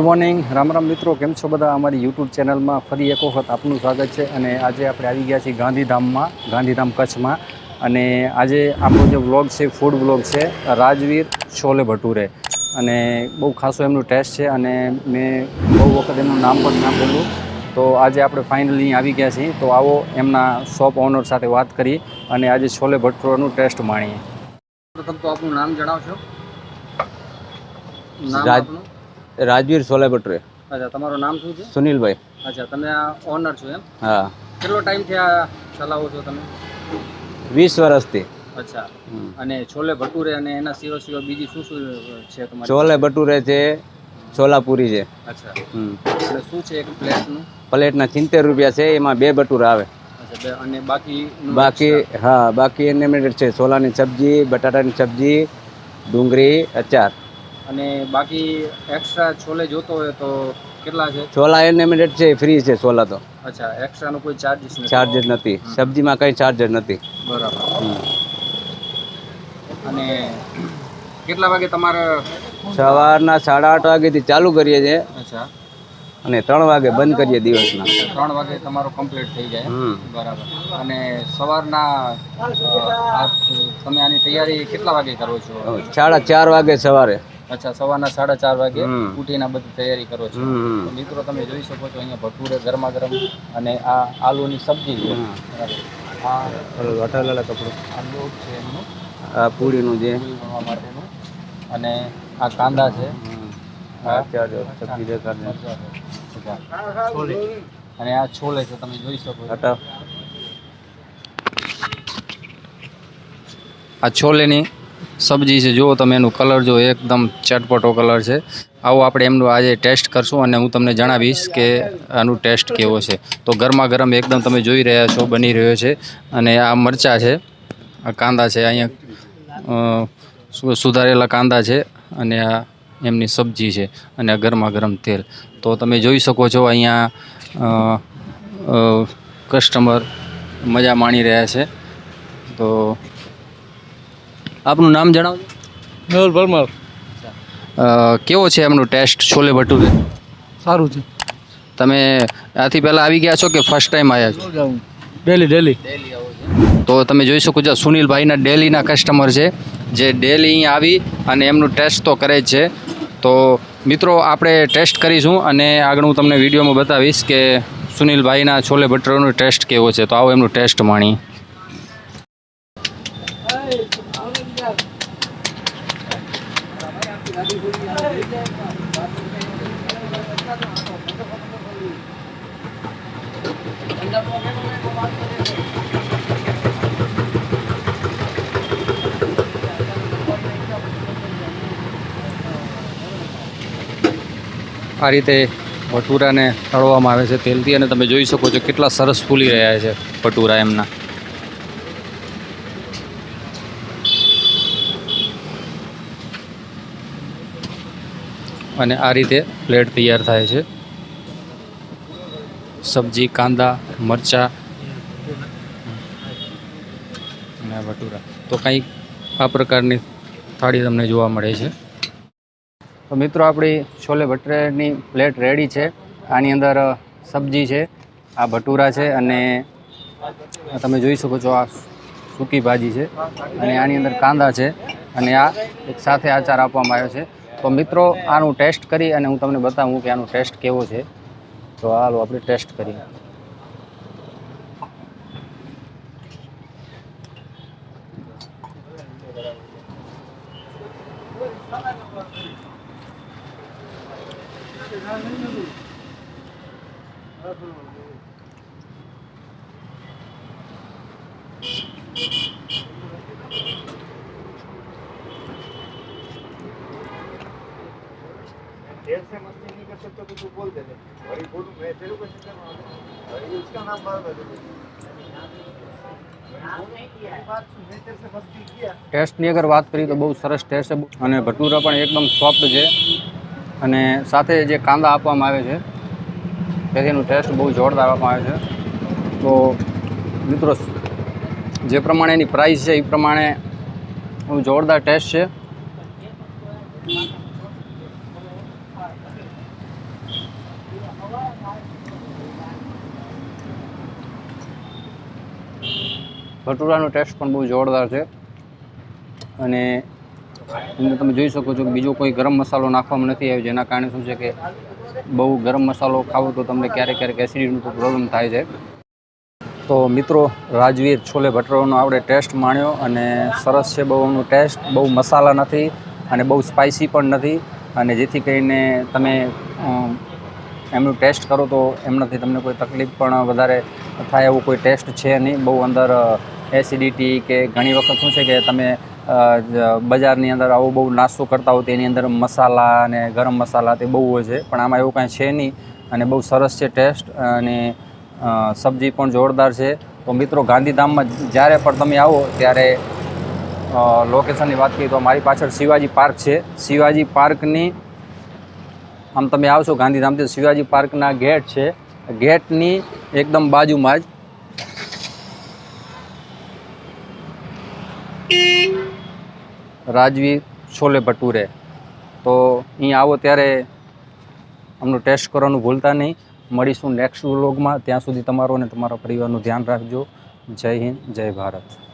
Good morning Ram Ram મિત્રો કેમ છો બધા? અમારી યુટ્યુબ ચેનલમાં ફરી એક વખત આપનું સ્વાગત છે અને આજે આપણે આવી ગયા છીએ ગાંધીધામમાં ગાંધીધામ કચ્છમાં. અને આજે આપણો જે વ્લોગ છે ફૂડ વ્લોગ છે રાજવીર છોલે ભટુરે. અને બહુ ખાસો એમનું ટેસ્ટ છે અને મેં બહુ વખત એમનું નામ પણ સાંભળેલું તો આજે આપણે ફાઇનલી આવી ગયા છીએ. તો આવો એમના શોપ ઓનર સાથે વાત કરી અને આજે છોલે ભટુરાનું ટેસ્ટ માણીએ. પ્રથમ તો આપનું નામ જણાવશો. નામ આપનું. રાજવીર છોલે ભટુરે અચ્છા તમારું નામ શું છે? સુનિલભાઈ. અચ્છા તમે આ ઓનર છો એમ? હા. કેટલો ટાઈમથી આ ચલાવો છો તમે? વીસ વર્ષથી. અચ્છા. અને છોલે ભટુરે અને એના સિવાય સિવાય બીજી શું શું છે તમારે? છોલે ભટુરે છે છોલાપુરી છે. અચ્છા. અને શું છે એક પ્લેટનું પ્લેટના સિત્તેર રૂપિયા છે એમાં બે ભટુરા આવે. અને બાકી બાકી હા બાકી એનેમેટેડ છે. છોલાની સબ્જી બટાટાની સબ્જી ડુંગળી અચાર. અને બાકી એક્સ્ટ્રા છોલે જોતો હોય તો કેટલા છે? છોલા એનલિમિટેડ છે ફ્રી છે છોલા તો. અચ્છા એક્સ્ટ્રાનો કોઈ ચાર્જીસ નથી? ચાર્જર નથી. સબ્જીમાં કંઈ ચાર્જર નથી. બરાબર. અને કેટલા વાગે તમારે સવારના સાડા આઠ વાગેથી ચાલુ કરીએ છીએ. અચ્છા. અને ત્રણ વાગે બંધ કરીએ દિવસના. ત્રણ વાગે તમારો કમ્પ્લીટ થઈ જાય. બરાબર. અને સવારના તમે આની તૈયારી કેટલા વાગે કરો છો? સાડા ચાર વાગે સવારે. અચ્છા સવારના સાડા ચાર વાગે. ઉઠીને બધી તૈયારી કરો છો. મિત્રો તમે જોઈ શકો છો અહીંયા ભટુરે ગરમા ગરમ અને આ આલુની સબ્જી છે. આ ઓલું કપડું. આ છે એમનો. આ પૂરીનું જે. બનવા માટેનું. અને આ કાંદા છે. અને આ છોલે છે તમે જોઈ શકો છો. આ છોલેની સબ્જી છે, જુઓ તમે એનું કલર જો એકદમ ચટપટો કલર છે. આવો આપણે એમનું આજે ટેસ્ટ કરશું અને હું તમને જણાવીશ કે આનું ટેસ્ટ કેવો છે. તો ગરમા ગરમ એકદમ તમે જોઈ રહ્યા છો, બની રહ્યો છે અને આ મરચાં છે, આ કાંદા છે, અહીંયા સુધારેલા કાંદા છે અને આ એમની સબ્જી છે અને આ ગરમા ગરમ તેલ. તો તમે જોઈ શકો છો અહીંયા કસ્ટમર મજા માણી રહ્યા છે. તો આપનું નામ જણાવજો મેહુલ પરમાર. કેવો છે એમનું ટેસ્ટ છોલે ભટુરે? સારું છે. તમે આથી પહેલાં આવી ગયા છો કે ફર્સ્ટ ટાઈમ આવ્યા છો? ડેલી ડેલી તો તમે જોઈ શકો છો સુનિલભાઈના ડેલીના કસ્ટમર છે જે ડેલી અહીં આવી અને એમનું ટેસ્ટ તો કરે જ છે. તો મિત્રો આપણે ટેસ્ટ કરીશું અને આગળ હું તમને વિડીયોમાં બતાવીશ કે સુનિલભાઈના છોલે ભટુરેનો ટેસ્ટ કેવો છે. તો આવો એમનું ટેસ્ટ માણી આ રીતે ભટુરાને તળવામાં આવે છે તેલથી અને તમે જોઈ શકો છો કેટલા સરસ ફૂલી રહ્યા છે ભટુરા એમના. અને આ રીતે પ્લેટ તૈયાર થાય છે. સબ્જી, કાંદા, મરચાં અને ભટુરા તો કંઈક આ પ્રકારની થાળી તમને જોવા મળે છે. તો મિત્રો, આપણી છોલે ભટરેની પ્લેટ રેડી છે. આની અંદર સબ્જી છે, આ ભટુરા છે અને તમે જોઈ શકો છો આ સૂકી ભાજી છે અને આની અંદર કાંદા છે અને આ એક સાથે આચાર આપવામાં આવ્યો છે. તો મિત્રો, આનું ટેસ્ટ કરી અને હું તમને બતાવું કે આનું ટેસ્ટ કેવો છે તો હાલો, આપણે ટેસ્ટ કરીએ Thank you. तो तू बोल दे वही बोलूं मैं तेरे को चक्कर में वही उसका नाम बार बार बात सुन मैं तेरे से मस्ती किया ટેસ્ટની અગર વાત કરીએ તો બહુ સરસ ટેસ્ટ છે અને ભટુરા પણ એકદમ સોફ્ટ છે અને સાથે જે કાંદા આપવામાં આવે છે તેથી એનું ટેસ્ટ બહુ જોરદાર આપવામાં આવે છે તો મિત્રો જે પ્રમાણે એની પ્રાઇસ છે એ પ્રમાણે બહુ જોરદાર ટેસ્ટ છે ભટુરાનો ટેસ્ટ પણ બહુ જોરદાર છે. અને તમે જોઈ શકો છો કે બીજો કોઈ ગરમ મસાલો નાખવામાં નથી આવ્યો, જેના કારણે શું છે કે બહુ ગરમ મસાલો ખાવો તો તમને ક્યારેક ક્યારેક એસિડિટીનો પ્રોબ્લેમ થાય છે. તો મિત્રો, રાજવીર છોલે ભટુરાનો આપણે ટેસ્ટ માણ્યો અને સરસ છે બહુ એનું ટેસ્ટ બહુ મસાલા નથી અને બહુ સ્પાઇસી પણ નથી. અને જેથી કરીને તમે એમનું ટેસ્ટ કરો તો એમનાથી તમને કોઈ તકલીફ પણ વધારે થાય એવું કોઈ ટેસ્ટ છે નહીં. બહુ અંદર એસિડિટી કે ઘણી વખત શું છે કે તમે બજારની અંદર આવું બહુ નાસ્તો કરતા હોય તો એની અંદર મસાલા અને ગરમ મસાલા તે બહુ હોય છે. પણ આમાં એવું કાંઈ છે નહીં અને બહુ સરસ છે ટેસ્ટ અને સબ્જી પણ જોરદાર છે. તો મિત્રો ગાંધીધામમાં જ્યારે પણ તમે આવો ત્યારે લોકેશનની વાત કરીએ તો મારી પાછળ શિવાજી પાર્ક છે. શિવાજી પાર્કની આમ તમે આવશો ગાંધીધામથી શિવાજી પાર્કના ગેટ છે. ગેટની એકદમ બાજુમાં જ રાજવી છોલે ભટુરે. તો અહીં આવો ત્યારે અમને ટેસ્ટ કરવાનું ભૂલતા નહીં. મળીશું નેક્સ્ટ વ્લોગમાં ત્યાં સુધી તમારો અને તમારા પરિવારનું ધ્યાન રાખજો. જય હિન્દ, જય ભારત.